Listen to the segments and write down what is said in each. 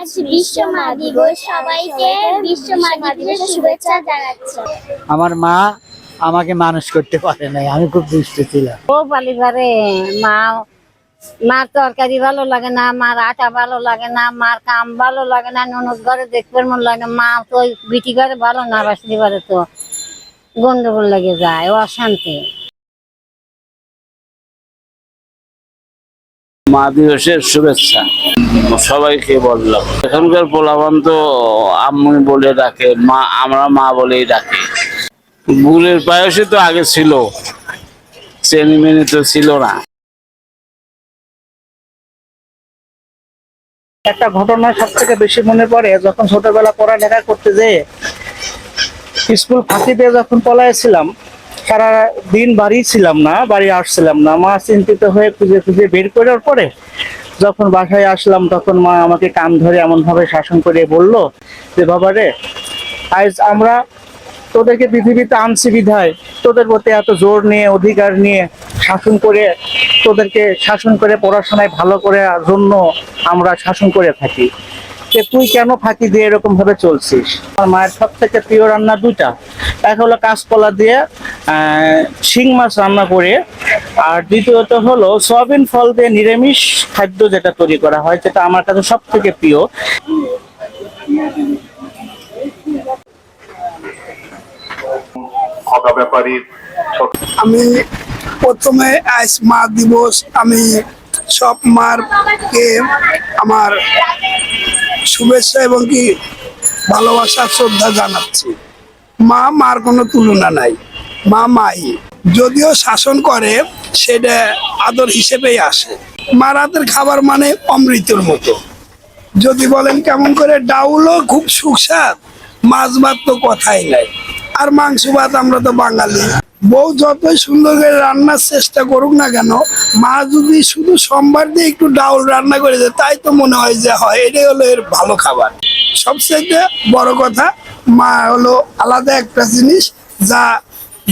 আজ বিশ্ব মা দিবস সবাইকে বিশ্ব মা দিবসের শুভেচ্ছা জানাচ্ছি। আমার মা আমাকে মানুষ করতে পারে নাই আমি খুব দুষ্ট ছিলাম। ও মা মার তরকারি ভালো লাগে না মার আটা ভালো লাগে না মার কাম ভালো লাগে না ননদ ঘরে দেখতে মন লাগে না মা তো ওই বিটি ঘরে ভালো না বাসলি ঘরে তো গন্ডগোল লেগে যায় ও অশান্তি। মা দিবসের শুভেচ্ছা। সবাইকে বললাম। এখনকার পোলাবান তো আম্মু বলে ডাকে, মা, আমরা মা বলেই ডাকে। গুড়ের পায়েসই তো আগে ছিল, চেনি মেনি তো ছিল না। একটা ঘটনা সব থেকে বেশি মনে পড়ে, যখন ছোটবেলা পড়ালেখা করতে যেয়ে স্কুল ফাঁকি দিয়ে যখন পলাইছিলাম সারা দিন বাড়ি ছিলাম না, বাড়ি আসছিলাম না। মা চিন্তিত হয়ে খুঁজে খুঁজে বের করার পরে যখন বাসায় আসলাম, তখন মা আমাকে কান ধরে এমন ভাবে শাসন করে বলল যে, বাবা রে, আজ আমরা তোদেরকে পৃথিবীতে আনছি বিধায়। তোদের প্রতি এত জোর নিয়ে, অধিকার নিয়ে শাসন করে, তোদেরকে শাসন করে, পড়াশোনায় ভালো করে জন্য আমরা শাসন করে থাকি। যে তুই কেন ফাঁকি দিয়ে এরকম ভাবে চলছিস? আমার মায়ের সব থেকে প্রিয় রান্না দুটা এক হলো কাঁচকলা দিয়ে আহ, শিং মাছ রান্না করে। আর দ্বিতীয়ত হলো সয়াবিন ফল দিয়ে নিরামিষ খাদ্য যেটা তৈরি করা হয় যেটা আমার কাছে সব থেকে প্রিয় আমি প্রথমে আজ মা দিবস আমি সব মারকে আমার শুভেচ্ছা এবং কি ভালোবাসা, শ্রদ্ধা জানাচ্ছি। মা, মার কোনো তুলনা নাই। মা, মাই, যদিও শাসন করে, সেটা আদর হিসেবেই আসে। মার হাতের খাবার মানে অমৃতর মতো। যদি বলেন কেমন করে, ডাউলও খুব সুস্বাদ, মাছ ভাত তো কথাই নাই। আর মাংস ভাত আমরা তো বাঙালি। বউ যতই সুন্দর করে রান্নার চেষ্টা করুক না কেন, মা যদি শুধু সোমবার দিয়ে একটু ডাউল রান্না করে দেয়, তাই তো মনে হয় যে, হয়, এটাই হলো এর ভালো খাবার। সবচেয়ে বড় কথা, মা হলো আলাদা একটা জিনিস যা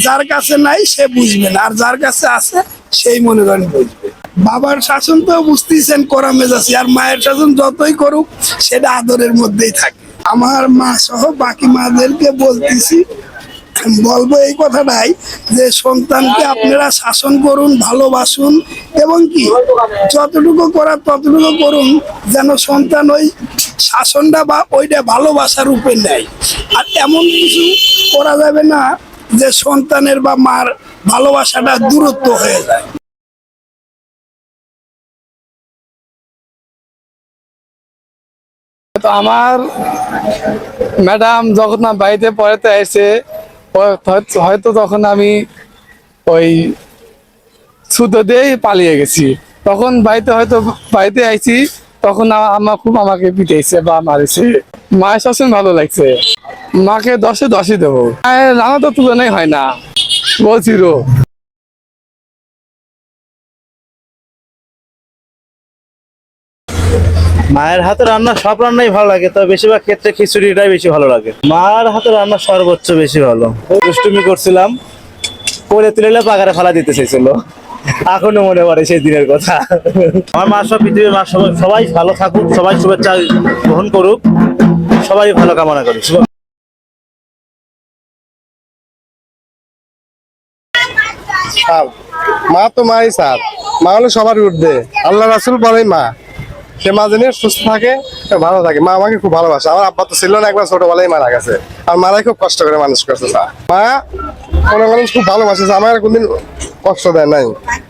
যার কাছে নাই সে বুঝবে না, আর যার কাছে আছে সেই মনে করেন বুঝবে। বাবার শাসন তো বুঝতেছেন করা মেজাসি আর মায়ের শাসন যতই করুক, সেটা আদরের মধ্যেই থাকে। আমার মা সহ বাকি মাদেরকে বলতেছি বলব এই কথাটাই যে সন্তানকে আপনারা শাসন করুন, ভালোবাসুন এবং কি যতটুকু করার ততটুকু করুন যেন সন্তান ওই শাসনটা বা ওইটা ভালোবাসার রূপে নেয়। আর এমন কিছু করা যাবে না যে সন্তানের বা মার ভালোবাসাটা দূরত্ব হয়ে যায়। তো আমার ম্যাডাম বাড়িতে হয়তো- তখন আমি ওই সুতো দিয়েই পালিয়ে গেছি। তখন বাড়িতে হয়তো, বাড়িতে আইছি, তখন আমার খুব আমাকে পিটাইছে বা মারেছে। মায়ের শাসন ভালো লাগছে। মাকে দশে দশই দেবো। রান্না তো তুলনাই হয় না। বলছিল মায়ের হাতে রান্না সব রান্নাই ভালো লাগে, তবে বেশিরভাগ ক্ষেত্রে খিচুড়িটাই বেশি ভালো লাগে। মার হাতে রান্না সর্বোচ্চ বেশি ভালো। দুষ্টুমি করছিলাম, করে তুলে পাকারে ফালা দিতে চাইছিল। এখনও মনে পড়ে সেই দিনের কথা। আমার মা সব পৃথিবীর মা সবাই ভালো থাকুক, সবাই শুভেচ্ছা গ্রহণ করুক, সবাই ভালো কামনা করি। মা তো মাই সার মা হলো সবার ঊর্ধ্বে। আল্লাহ রাসুল বলেই মা। সে মা যেন সুস্থ থাকে ভালো থাকে। মা আমাকে খুব ভালোবাসে। আমার আব্বা তো ছিল না, একবার ছোটবেলায় মারা গেছে। আর মারাই খুব কষ্ট করে মানুষ করছে মা মনে করেন খুব ভালোবাসে আমার কোনদিন কষ্ট দেয় নাই।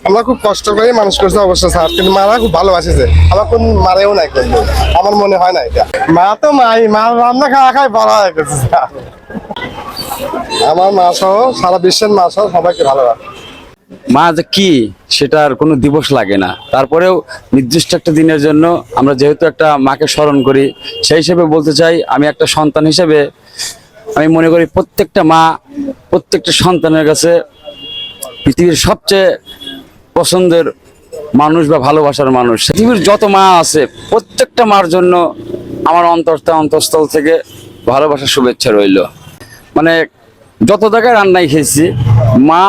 আমরা খুব কষ্ট করে মানুষ করছে অবশ্য স্যার। কিন্তু মারা খুব ভালোবাসেছে আমার কোন মারেও নাই কিন্তু আমার মনে হয় না এটা। মা তো মাই, মা রান্না খাওয়া খাই বড় হয়ে গেছে আমার মা সহ সারা বিশ্বের মা সহ সবাইকে ভালোবাসে। মা যে কি সেটার কোনো দিবস লাগে না। তারপরেও নির্দিষ্ট একটা দিনের জন্য আমরা যেহেতু একটা মাকে স্মরণ করি, সেই হিসেবে বলতে চাই, আমি একটা সন্তান হিসেবে আমি মনে করি প্রত্যেকটা মা, প্রত্যেকটা সন্তানের কাছে পৃথিবীর সবচেয়ে পছন্দের মানুষ বা ভালোবাসার মানুষ। পৃথিবীর যত মা আছে, প্রত্যেকটা মার জন্য আমার অন্তরস্থ অন্তঃস্থল থেকে ভালোবাসার শুভেচ্ছা রইল। মানে যত জায়গায় রান্নাই খেয়েছি, মা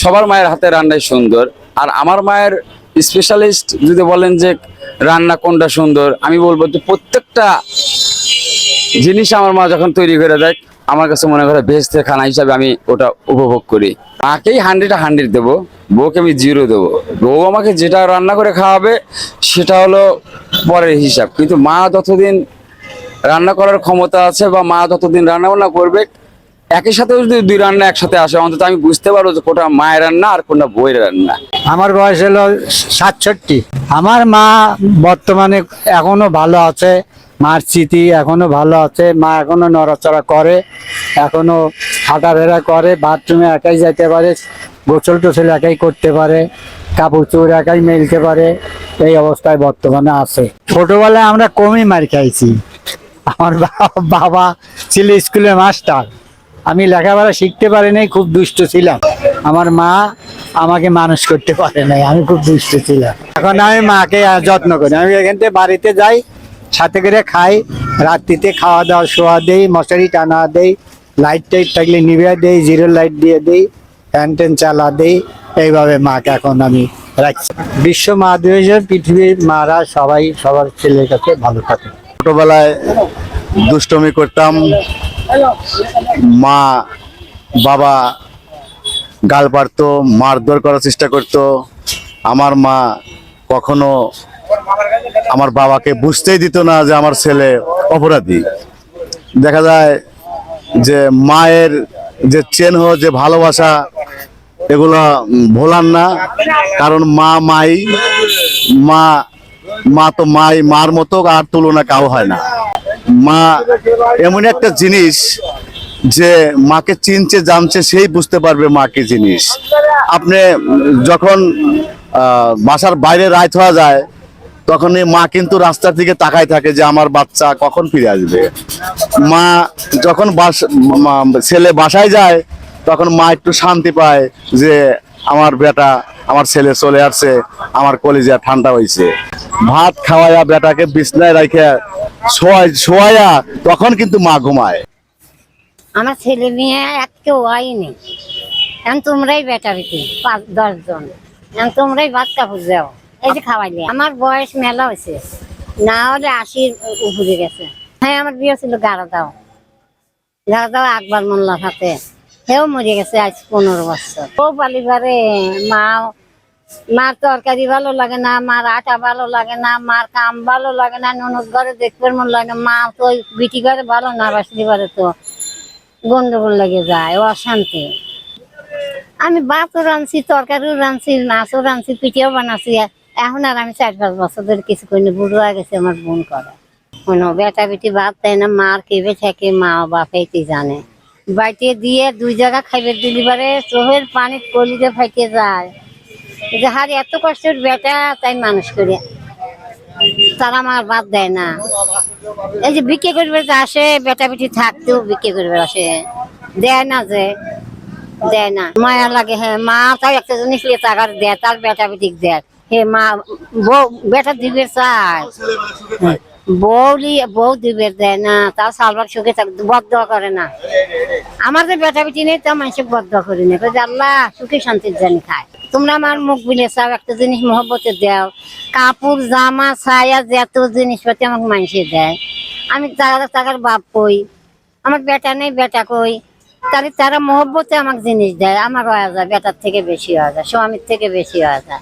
সবার মায়ের হাতে রান্নাই সুন্দর। আর আমার মায়ের স্পেশালিস্ট যদি বলেন যে রান্না কোনটা সুন্দর, আমি বলব যে প্রত্যেকটা জিনিস আমার মা যখন তৈরি করে দেয়, আমার কাছে মনে করে ভেস্তে খানা হিসাবে আমি ওটা উপভোগ করি। মাকেই হান্ড্রেড হান্ড্রেড দেবো, বউকে আমি জিরো দেবো। বউ আমাকে যেটা রান্না করে খাওয়াবে, সেটা হলো পরের হিসাব। কিন্তু মা যতদিন রান্না করার ক্ষমতা আছে বা মা যতদিন রান্না বান্না করবে একই সাথে যদি দুই রান্না একসাথে আসে, অন্তত আমি বুঝতে পারব যে কোনটা মায়ের রান্না আর কোনটা বইয়ের রান্না। আমার বয়স হলো সাতষট্টি। আমার মা বর্তমানে এখনও ভালো আছে, মার স্মৃতি এখনও ভালো আছে, মা এখনও নড়াচড়া করে, এখনও হাঁটাফেরা করে, বাথরুমে একাই যেতে পারে, গোসল টোসল একাই করতে পারে, কাপড় চোর একাই মেলতে পারে, এই অবস্থায় বর্তমানে আছে। ছোটবেলায় আমরা কমই মার খাইছি। আমার বাবা ছিল স্কুলের মাস্টার। আমি লেখাপড়া শিখতে পারি নাই, খুব দুষ্ট ছিলাম। আমার মা আমাকে মানুষ করতে পারে নাই, আমি খুব দুষ্ট ছিলাম। এখন আমি মাকে যত্ন করি। আমি এখান থেকে বাড়িতে যাই, সাথে করে খাই, রাত্রিতে খাওয়া দাওয়া শোয়া দেই, মশারি টানা দেই লাইট টাইট থাকলে নিভে দেই জিরো লাইট দিয়ে দেই ফ্যান ট্যান চালা দেই, এইভাবে মাকে এখন আমি রাখছি। বিশ্ব মা দিবসে পৃথিবীর মারা সবাই, সবার ছেলের কাছে ভালো থাকে। ছোটবেলায় দুষ্টমি করতাম মা, বাবা, গাল পারতো মারধর করার চেষ্টা করতো। আমার মা কখনো আমার বাবাকে বুঝতেই দিত না যে আমার ছেলে অপরাধী। দেখা যায় যে মায়ের যে চেন যে ভালোবাসা, এগুলো ভোলার না। কারণ মা মাই, মা মা তো মাই, মার মতো আর তুলনা কাউ হয় না। মা এমন একটা জিনিস যে মাকে চিনছে, জানছে, সেই বুঝতে পারবে মা কি জিনিস। আপনি যখন বাসার বাইরে রায় হওয়া যায় তখন মা কিন্তু রাস্তার দিকে তাকায় থাকে যে আমার বাচ্চা কখন ফিরে আসবে। মা যখন বাস- ছেলে বাসায় যায় তখন মা একটু শান্তি পায় যে আমার বেটা আমার ছেলে চলে আসছে, আমার কলিজা ঠান্ডা হয়েছে ভাত খাওয়াইয়া বেটাকে বিছনায় রাখে শোয়াই, শোয়াইয়া তখন কিন্তু মা ঘুমায়। আমার ছেলে মেয়ে এক কেউ হয়নি এখন তোমরাই বেটা বেটি, পাঁচ, দশ জন। এখন তোমরাই ভাত কাপড় যাও এই যে খাওয়াইলে। আমার বয়স মেলা হয়েছে না হলে আশির উপরে গেছে। হ্যাঁ আমার বিয়ে ছিল গাড়াদাও গাড়াদাও আকবর মোল্লার হাতে। সেও মরে গেছে আজ পনেরো বছর। ও পালিবারে মা, মার তরকারি ভালো লাগে না, মার আটা ভালো লাগে না, মার কাম ভালো লাগে না, ননদ ঘরে দেখবে মন লাগে মা তো বিটি ঘরে ভালো না বাসলি ঘরে তো গন্ডগোল লেগে যায়, অশান্তি। আমি ভাতও রাঁধছি, তরকারিও রাঁধছি, মাছও রাঁধছি, পিঠেও বানাচ্ছি এখন আর আমি চার পাঁচ বছর ধরে কিছু করি না বুড়ো হয়ে গেছে আমার বোন করে। কোনো বেটা বেটি ভাত দেয় না, মার কেবে থাকে, মা বাপে কি জানে। বাড়িতে দিয়ে দুই জায়গা খাইবে দিলিবারে চোখের পানি কলিতে ফাইতে যায়। যে হার এত কষ্টের বেটা তাই মানুষ করে। তারা আমার বাদ দেয় না। এই যে বিক্রি করবে আসে, বেটা বেটি থাকতেও বিক্রি করবে, আসে। দেয় না যে, দেয় না। মায়া লাগে হ্যাঁ মা তাই একটা জিনিস নিয়ে টাকার দেয়, তার বেটা বেটি দেয়। হে মা বেটা দিবে চায়। হ্যাঁ, বউ লি- বউ দিবে দেয় না তার সালবার সুখে বদ্ধ করে না। আমার যে বেটা বেটি নেই তা মানুষকে বদ্ধ করি না। আল্লাহ সুখে শান্তির জানি খায়। তোমরা আমার মুখ বিলে চাও একটা জিনিস মহব্বতে দাও। কাপড় জামা ছায়া যত জিনিসপাতি আমাকে মানুষে দেয়। আমি তারা টাকার বাপ কই আমার বেটা নেই বেটা কই। তাহলে তারা মহব্বতে আমাকে জিনিস দেয় আমার হয়ে যায় বেটার থেকে বেশি হয়ে যায় স্বামীর থেকে বেশি হয়ে যায়।